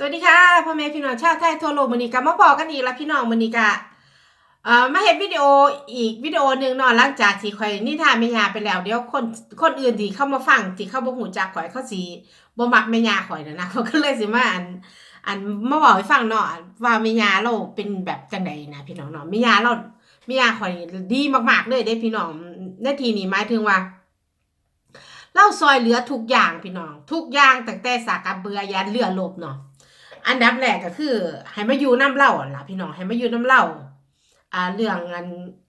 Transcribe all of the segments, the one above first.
สวัสดีค่ะพ่อแม่พี่น้องชาวไทยทั่วโลกมือนี้ก็มาพอกันอีกแล้วพี่น้องมือนี้ก็เอ่อมาเฮ็ดวิดีโออีกวิดีโอหนึ่งเนาะหลังจากที่ข่อยนิทานแม่ยาไปแล้วเดี๋ยวคนคนอื่นที่เข้ามาฟังที่เข้าบ่ฮู้จักข่อยเขาสิบ่มักแม่ยาข่อยนั่นะเขาก็เลยสิมาอันอันมาบอกให้ฟังเนาะว่าแม่ยาเราเป็นแบบจังไดนะพี่น้องเนาะแม่ยาเราแม่ยาข่อยดีมากๆเลยเด้พี่น้องในที่นี้หมายถึงว่าเราซอยเหลือทุกอย่างพี่น้อง ทุกอย่างตั้งแต่สากกระเบือยันเรือลบเนาะ อันดับแรกก็คือให้มาอยู่น้ำเล่าล่ะพี่น้องให้มาอยู่น้ำเล่าอ่าเรื่องอัน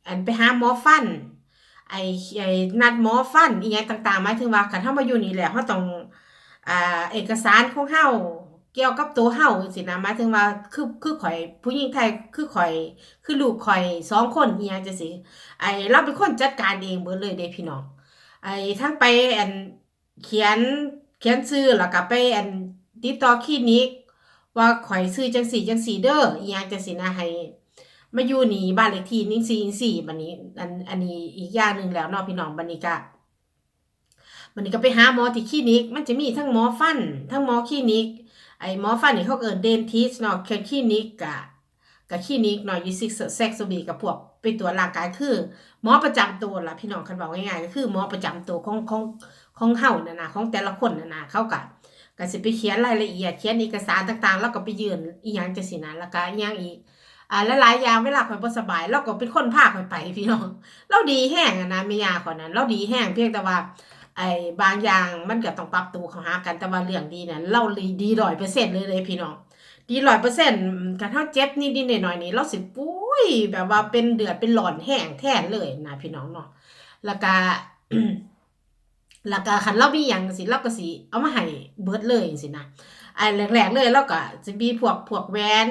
อันไปหาหมอฟัน ไอไอนัดหมอฟันอีหยังต่างๆหมายถึงว่าคันเฮามาอยู่นี่แหละเฮาต้องอ่าเอกสารของเฮาเกี่ยวกับตัวเฮาสินะหมายถึงว่าคือคือข่อย ผู้หญิงไทยคือข่อย คือลูกข่อยสองคนอีหยังจังซี่ไอเราเป็นคนจัดการเองเบิดเลยเด้พี่น้องไอทั้งไปอันเขียนเขียนชื่อแล้วก็ไปอันติดต่อคลินิก ว่าข่อยซื้อจังสี่จังสี่เด้ออีหยังจังสี่นะให้มาอยู่นี่บ้านเลขที่นิ่งสี่สี่บัดนี้อันอันนี้อีกอย่างหนึ่งแล้วเนาะพี่น้องบัดนี้ก็บัดนี้ก็ไปหาหมอที่คลินิก มันจะมีทั้งหมอฟัน ทั้งหมอคลินิก ไอ้หมอฟันนี่เขาเอิ้นเดนทิสเนาะค่คลินิกกะกับคลินิกเนาะยูซิกเซ็กซ์บีกับพวกไปตรวจร่างกายคือ หมอประจำตัวล่ะพี่น้องคันบอกง่ายๆก็คือหมอประจำตัวของของของเฮานั่นน่ะของแต่ละคนนั่นน่ะเขาก็ ก็สิไปเขียนรายละเอียดเขียนเอกสารต่างๆ แล้วก็ไปยืนอีหยังจังซี่นะแล้วก็อีหยังอีกอ่าหลายๆอย่างเวลาข่อยบ่สบายเราก็เป็นคนพาข่อยไปพี่น้องเราดีแห้งอะนะแม่ย่าคนนั้นเราดีแห้งเพียงแต่ว่าไอ้บางอย่างมันก็ต้องปรับตัวเข้าหากันแต่ว่าเรื่องดีเนั้นเราดี100%เปอร์เซ็นต์เลยเลยพี่น้องดีร้อยเปอร์เซ็นต์กันเท่าเจ็บนิดนิดหน่อยหน่อยๆนี่เราสิปุ้ยแบบว่าเป็นเดือดเป็นหลอนแห้งแทนเลยนะพี่น้องเนาะแล้วก็ แล้วก็คันเรามีหยังสิเราก็สิเอามาให้เบิดเลยสินะไอ้แรกๆเลยเราก็จะมีพวกพวกแหวน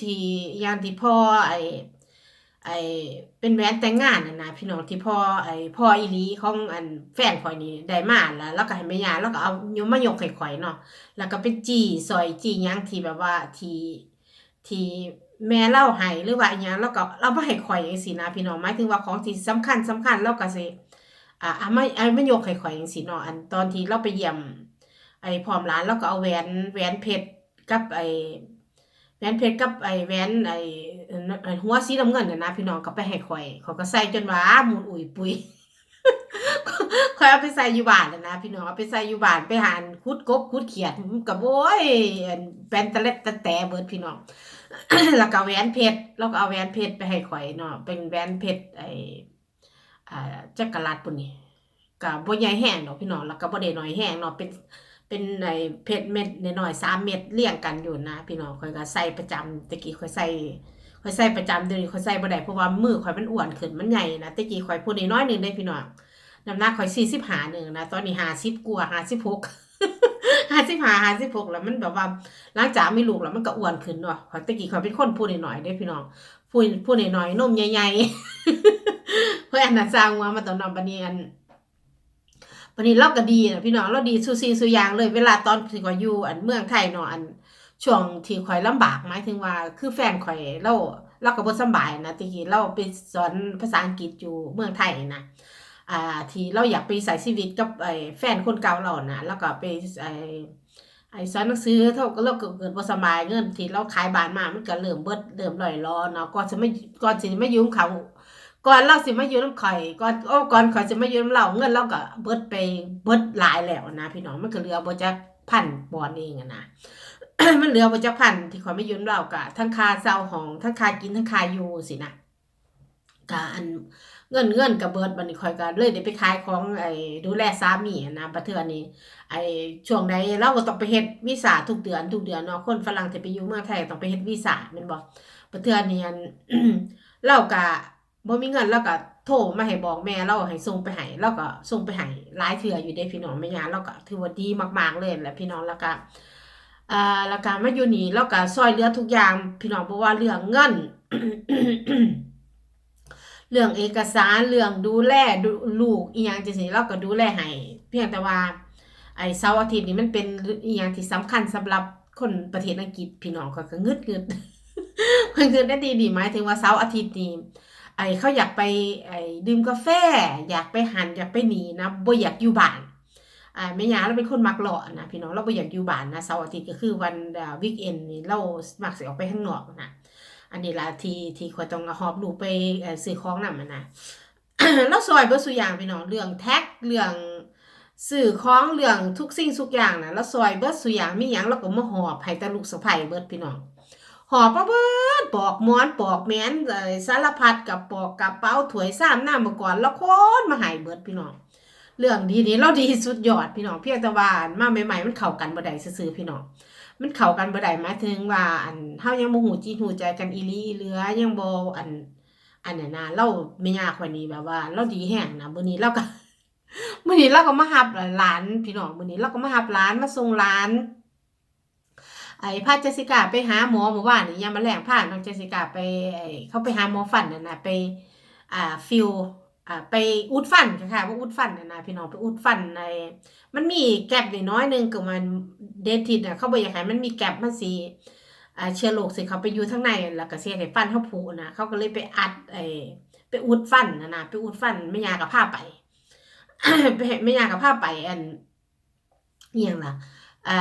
ที่อย่างที่พ่อไอ้ไอ้เป็นแหวนแต่งงานนะนะพี่น้องที่พ่อไอ้พ่ออีลีของอันแฟนข่อยนี่ได้มาแล้วแล้วก็ให้แม่ยาแล้วก็เอายมมายกให้ข่อยเนาะแล้วก็เป็นจี้ซอยจี้หยังที่แบบว่าที่ที่แม่เล่าให้หรือว่าอหยังแล้วก็เราบ่ให้ข่อยจังซี่นะพี่น้องหมายถึงว่าของที่สำคัญสำคัญเราก็สิ อ่าเอามาเอามายกให้ข่อยจังซี่เนาะอันตอนที่เราไปเยี่ยม ไอ้พร้อมหลานเราก็เอาแหวนแหวนเพชรกับไอ้แหวนเพชรกับไอ้แหวนไอ้ไอ้หัวสีน้ำเงินน่ะนะพี่น้องก็ไปให้ข่อยเขาก็ใส่จนว่ามุนอุ่ยปุยข่อยเอาไปใส่อยู่บ้านน่ะนะพี่น้องเอาไปใส่อยู่บ้านไปหาคุดกบคุดเขียดกับโอ้ยอันแปนตะเล็ดตะแต่เบิดพี่น้องแล้วก็แหวนเพชรแล้วก็เอาแหวนเพชรไปให้ข่อยเนาะเป็นแหวนเพชรไอ้ อ่าจักรลัดปุ่นนี่ก็บ่ใหญ่แห้งดอกพี่น้องแล้วก็บ่ได้น้อยแห้งเนาะเป็นเป็นไอ้เพชรเม็ดน้อยๆ3เม็ดเรียงกันอยู่นะ พี่น้องข่อยก็ใส่ประจำตะกี้ข่อยใส่ข่อยใส่ประจำเดี๋ยวนี้ข่อยใส่บ่ได้เพราะว่ามือข่อยมันอ้วนขึ้นมันใหญ่นะตะกี้ข่อยพูดน้อยๆหนึงได้พี่น้องน้ำหนักข่อยสี่สิบหาหนึ่งนะตอนนี้หาสิบกว่าหาสิบหกหาสิบหาหาสิบหกแล้วมันแบบว่าหลังจากมีลูกแล้วมันก็อ้วนขึ้นเนาะข่อตะกี้ข่อยเป็นคนพูดหน่อยๆได้พี่น้องพูดพูดหน่อยๆนมใหญ่ๆ เพื่ออันนั้นสร้างมามาตอนนั้นบันนี้อันบันนี้เราก็ดีนะพี่น้องเราดีสุสิ่งสุยางเลย เวลาตอนที่ขอยอยู่อันเมืองไทยเนาะอันช่วงที่ข่อยลำบากหมายถึงว่า คือแฟนข่อยเราเราก็บ่สบายนะตะกี้เราไปสอนภาษาอังกฤษอยู่เมืองไทยนะอ่าที่เราอยากไปใส่ชีวิตกับไอ้แฟนคนเก่าเรานะแล้วก็ไปไอ้ไอ้สอนหนังสือเท่าก็เราเกิดบ่สบายเงินที่เราขายบ้านมามันก็เริ่มเบิดเริ่มร่อยรอเนาะก่อนสิมาก่อนสิไมายืมเขา ก่อนเราสิมายืมน้ำข่อยก่อนโอ้ก่อนข่อยสิมายืมเราเงินเราก็เบิดไปเบิดหลายแล้วนะ พี่น้องมันก็เหลือบ่จักพันบอนเองอะนะมันเหลือบ่จักพันที่ข่อยไมายืมเราก็ทั้งคาเช่าห้องทั้งคากินทั้งคาอยู่สินะก็อันเงินเงินกับเบิดบัดนี้ข่อยก็เลยได้ไปขายของไอ้ดูแลสามีนะบัดเทื่อนี้ไอ้ช่วงใดเราก็ต้องไปเฮ็ดวีซ่าทุกเดือนทุกเดือนเนาะคนฝรั่งที่ไปอยู่เมืองไทยต้องไปเฮ็ดวีซ่าม่นบ่บัดเทื่อนี้เราก็ บ่มีเงินเราก็โทรมาให้บอกแม่เราให้ส่งไปให้เราก็ส่งไปให้หลายเทื่ออยู่เด้พี่น้องแม่ยาเราก็ถือว่าดีมากๆเลยแหละพี่น้องแล้วก็อ่าแล้วก็มาอยู่นี่เราก็ช่วยเหลือทุกอย่างพี่น้องบ่ว่าเรื่องเงินเรื่องเอกสารเรื่องดูแลดูลูกอีหยังจังซี่เราก็ดูแลให้เพียงแต่ว่า ไอ้เสาร์อาทิตย์นี่มันเป็นอีหยังที่สำคัญสำหรับคนประเทศอังกฤษพี่น้องก็ก็งึดงึดเพิ่นคือได้ดีดีหมายถึงว่าเสาร์อาทิตย์นี่ ไอ้เขาอยากไปไอ้ดื่มกาแฟ อยากไปหันอยากไปหนีนะบ่อยากอยู่บ้านอ่าแม่ยาเราเป็นคนมักเลาะนะพี่น้องเราบ่อยากอยู่บ้านนะเสาร์อาทิตย์ก็คือวันวีคเอนนี่เรามักสิออกไปข้างนอกนะอันนี้ละที่ที่ข่อยต้องหอบลูกไปเอ่อซื้อของนำนนะเราซอยเบิดซุอย่างพี่น้องเรื่องแท็กเรื่องซื้อของเรื่องทุกสิ่งทุกอย่างนะเราซอยเบิดซุอย่างมีหยังเราก็มาหอบให้ต่ลูกสะใภ้เบิดพี่น้อง หอบมาเบิดปอกหมอนปอกแมนเอ่สารพัดกับปอกกระเป๋าถวยซ้ำน้ำมาก่อนแล้วคนมาให้เบิดพี่น้องเรื่องดีนี้เราดีสุดยอดพี่น้องเพียงแต่ว่าอันมาใหม่ๆมันเข้ากันบ่ได้ซื่อพี่น้องมันเข้ากันบ่ได้หมายถึงว่า อันเฮายังบ่ฮู้จิตฮู้ใจกันอีหลีเหลือยังบ่อัน อันนั้นนะเราไม่ยากกว่านี้แบบว่า เราดีแห้งนะมื้อนี้เราก็มื้อนี้เราก็มารับหลานพี่น้องมื้อนี้เราก็มารับหลานมาส่งหลาน ไอ้พาเจสิก้าไปหาหมอเมื่อวานนี่ยามมาแลงพาน้องเจสิก้าไปเขาไปหาหมอฟันน่ะนะไปอ่าฟิลอ่าไปอุดฟันค่ะว่าอุดฟันน่ะนะพี่น้องไปอุดฟันในมันมีแกลบนิดน้อยหนึงก็มันเดนทิสน่ะเขาบ่อยากให้มันมีแกลบมันสิอ่าเชื้อโรคสิเขาไปอยู่ข้างในแล้วก็เฮ็ดให้ฟันเฮาผุนะเขาก็เลยไปอัดไอ้ไปอุดฟันน่ะนะไปอุดฟันแม่ยาก็พาไปไม่ยาก็พาไปอันอิหยังล่ะ อ่า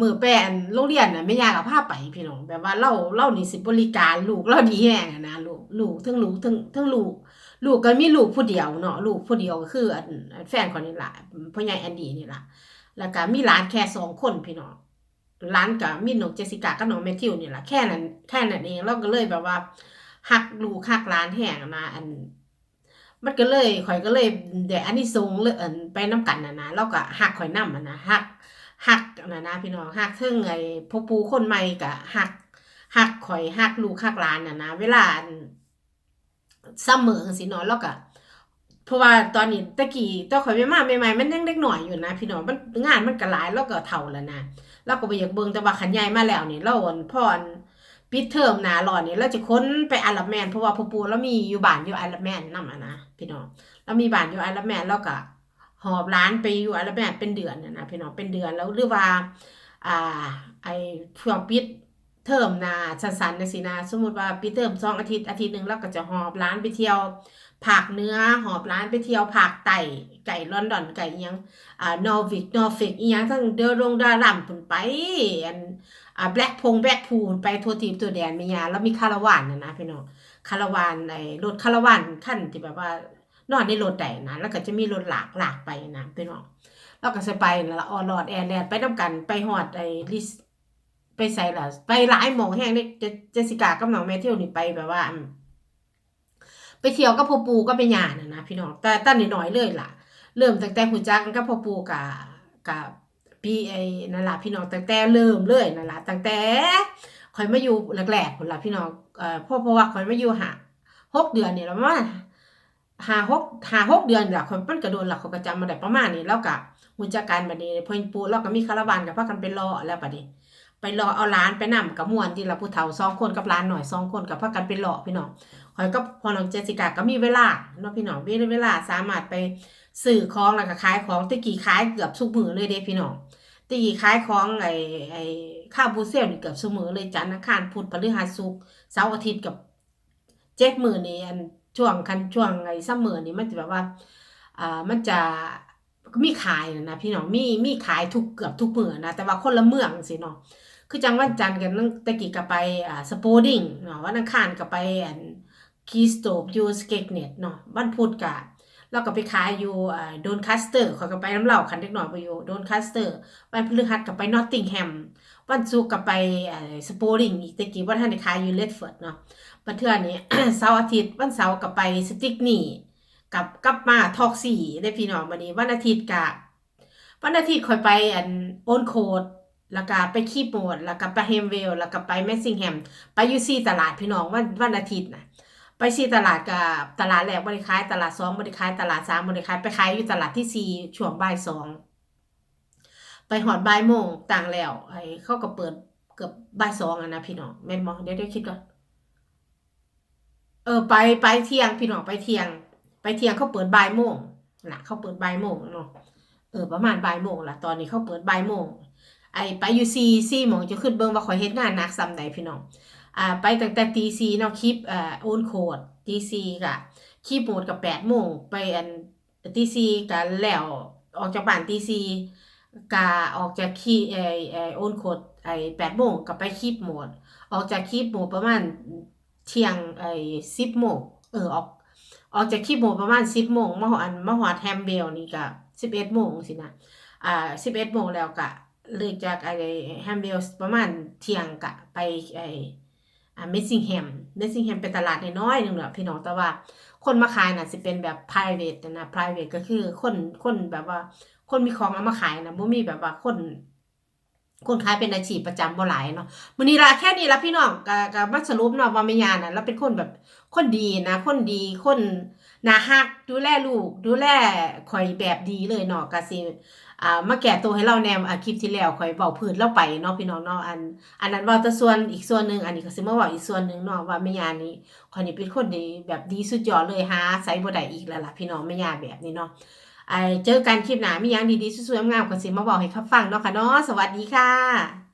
มือแปอันโรงเรียนน่ะแม่ย่าก็พาไปพี่น้องแบบว่าเราเรานี่สิบริการลูกเราดีแฮงนะลูกลูกทั้งลูกทั้งทั้งลูก ลูกก็มีลูกผู้เดียวเนาะลูกผู้เดียวก็คืออันแฟนคนนี้ล่ะพ่อใหญ่แอนดี้นี่ล่ะแล้วก็มีหลานแค่สองคนพี่น้องหลานก็มีน้องเจสิก้ากับน้องแมทธิวนี่ล่ะแค่นั้นแค่นั้นเองเราก็เลยแบบว่าฮักลูกฮักหลานแฮงนะอันมันก็เลยข่อยก็เลยเดี๋ยวอันนี้ทรงเลยไปน้ำกันนะนะเราก็หักข่อยนำอะนะหัก หักนะนะพี่น้องหักเทิงไอ้พ่อปูคนใหม่ก็หักหักข่อยหักลูกหักหลานน่ะนะเวลาเสมอสิเนาะแล้วก็เพราะว่าตอนนี้ตะกี้ตอนข่อยไปมาใหม่ๆมันยังเด็กหน่อยอยู่นะพี่น้องมันงานมันก็หลายแล้วก็เฒ่าแล้วนะเราก็บ่อยากเบิ่งแต่ว่าขันใหญ่มาแล้วนี่เราอนพ่อนปิดเทอมหน้าร้อนนี่เราจะค้นไปอาลับแมนเพราะว่าพ่อปูเรามีอยู่บ้านอยู่อาลับแมนนำอะนะพี่น้องเรามีบ้านอยู่อาลับแมนแล้วก็ หอบร้านไปอยู่อาลับแมนเป็นเดือนน่ะนะพี่น้องเป็นเดือนแล้วหรือว่าอ่าไอ้ช่วงปิดเทอมนาสั้นๆนะสินะสมมติว่าปิดเทอมสองอาทิตย์อาทิตย์หนึ่งเราก็จะหอบร้านไปเที่ยวภาคเนื้อหอบร้านไปเที่ยวภาคใต้ไก่ลอนดอนไก่อิหยังอ่านอร์วิกนอร์ฟิกอียังทั้งเดอรงดารัมพุ่นไปอันอ่าแบล็กพงแบล็กพูนไปทั่วทีมตัวแดนแม่ยแล้วมีคาราวานนะนะพี่น้องคาราวานไอ้รถคาราวานขั้นที่แบบว่า นอนในรถได้นะแล้วก็จะมีรถหลากหลากไปนะพี่น้องเราก็จะไปละออลอดแอร์แลนด์ไปนํกันไปฮอดไอ้ลิสไปใส่ละไปหลายหมองแห่งนี่เจเจสสิก้ากับน้องแมเทธิวนี่ไปแบบว่า ไปเที่ยวกับพ่อปูก็ไปหยานะนะพี่น้องแต่ตั้งน้อยๆเลยล่ะ เริ่มตั้งแต่หูจักกันกับพ่อปูกับกับพี่ไอ้นั่นล่ะพี่น้องตั้งแต่เริ่มเลยนั่นล่ะตั้งแต่ข่อยมาอยู่แรกๆพุ่นละพี่น้องเอ่อพราะเพราะว่าข่อยมาอยู่หาหกเดือนเนี่ยแล้วประมา หาหกหาหกเดือนหล่ะข่อยมันก็โดนหล่ะข่อยก็จำมาได้ประมาณนี้แล้วก็หูจักกันบัดนี้เพิ่นปูแล้วก็มีคาราวานกับพากันไปรอแล้วบัดนี้ ไปรอเอาหลานไปนํกับมวนที่ละผู้เฒ่าสองคนกับหลานหน่อยสองคนกับพากันไปรอพี่น้องข่อยกับพ่อน้องเจสิก้าก็มีเวลาเนาะพี่น้องมีเวลาสามารถไปซื้อของแล้วก็ขายของตะกี้ขายเกือบทุกมือเลยเด้พี่น้องตะกี้ขายของไอ้ไอ้ข้าวบูเซลนี่เกือบทุกมือเลยจันทร์อังคารพุธพฤหัสศุกร์เสาร์อาทิตย์กับเจ็ดมื้อนี่อัน ช่วงคันช่วงไอ้ซัมเมอร์นี่มันจะแบบว่าอ่ามันจะมีขายนะนะพี่น้องมีมีขายทุกเกือบทุกเมื้อนะแต่ว่าคนละเมืองสิเนาะคือจังวันจันทร์กันตะกี้ก็ไปอ่าสปร์ดิ้งเนาะวันอังคารก็ไปอันคีสโตปยูสเกกเน็ตเนาะวันพุธก็เราก็ไปขายอยู่อ่าโดนคัสเตอร์ขอยก็ไปน้ำเหล่าคันเล็กหน่อยไปอยู่โดนคัสเตอร์วันพฤหัสก็ไปนอตติงแฮมวันศุกร์ก็ไปอ่าสโปริงอีกตะกี้วันท่านได้ขายอยู่เลดเฟิร์ดเนาะ วันเทื่อนี้เสาร์อาทิตย์วันเสาร์ก็ไปสติกนี่กับกลับมาทอกสี่ได้พี่น้องวันนี้วันอาทิตย์ก็วันอาทิตย์คอยไปอันโอนโคดแล้วก็ไปคีโปดแล้วก็ไปเฮมเวลแล้วก็ไปแมสซิงแฮมไปยูซี่ตลาดพี่น้องวันวันอาทิตย์นะไปซีตลาดกับตลาดแรกบริขายตลาดสองบริขายตลาดสามบริขายไปขายอยู่ตลาดที่สี่ช่วงบ่ายสองไปหอดบ่ายโมงต่างแล้วไอ้เขาก็เปิดเกือบบ่ายสองอะนะพี่น้องแม่นมองเดี๋ยวเดี๋ยวคิดก่อน เออไปไปเที่ยงพี่น้องไปเที่ยง ไปเที่ยงเขาเปิดบ่ายโมงนะเขาเปิดบ่ายโมงเนาะเออประมาณบ่ายโมงละตอนนี้เขาเปิดบ่ายโมงไอไปอยู่ซีซีโมงจะขึ้นเบิ่งว่าข่อยเฮ็ดงานหนักซ้ำใดพี่น้องอ่าไปตั้งแต่ตีสี่เนาะคลิปอ่าโอนโคดตีสี่กะคลิปโหมดกับแปดโมงไปอันตีสี่กะแล้วออกจากบ้านตีสี่กะออกจากคีไอไอโอนโคดไอแปดโมงก็ไปคีบโหมด ออกจากคีบโหมดประมาณ เที่ยงไอ้สิบโมงเออออก ออกจากคีบโมประมาณสิบโมงมาหออันมาหอดแฮมเบลนี่ก็สิบเอ็ดโมงสินะอ่าสิบเอ็ดโมงแล้วกะเลิกจากไอ้แฮมเบลประมาณเที่ยงกะไปไอ้อ่าเมสซิงแฮมเมสซิงแฮมเป็นตลาดน้อยๆหนึ่งแหละพี่น้องแต่ว่าคนมาขายน่ะสิเป็นแบบ private นะ private ก็คือคนคนแบบว่า คนมีของเอามาขายนะบ่มีแบบว่าคน คนขายเป็นอาชีพประจำบ่หลายเนาะมื้อนี้ละแค่นี้ละพี่น้องก็ก็มาสรุปเนาะว่าแม่ยาน่ะเราเป็นคนแบบคนดีนะ คนดีคนน่าฮักดูแลลูก ดูแลข่อยแบบดีเลยเนาะก็สิอ่ามาแก้ตัวให้เราแนวอ่าคลิปที่แล้วข่อยเว้าพื้นเราไปเนาะพี่น้องเนาะอัน อันนั้นเว้าแต่ส่วนอีกส่วนหนึงอันนี้ก็สิมาเว้าอีกส่วนหนึงเนาะว่าแม่ยานี่ข่อยนี่เป็นคนดีแบบดีสุดยอดเลยหาไสบ่ได้อีกแล้วล่ะพี่น้องแม่ยาแบบนี้เนาะ ไอเจอกันคลิปหน้ามีอยังดีๆสวยๆงามๆก็สิมาบอกให้เขาฟังเนาะค่ะเนาะสวัสดีค่ะ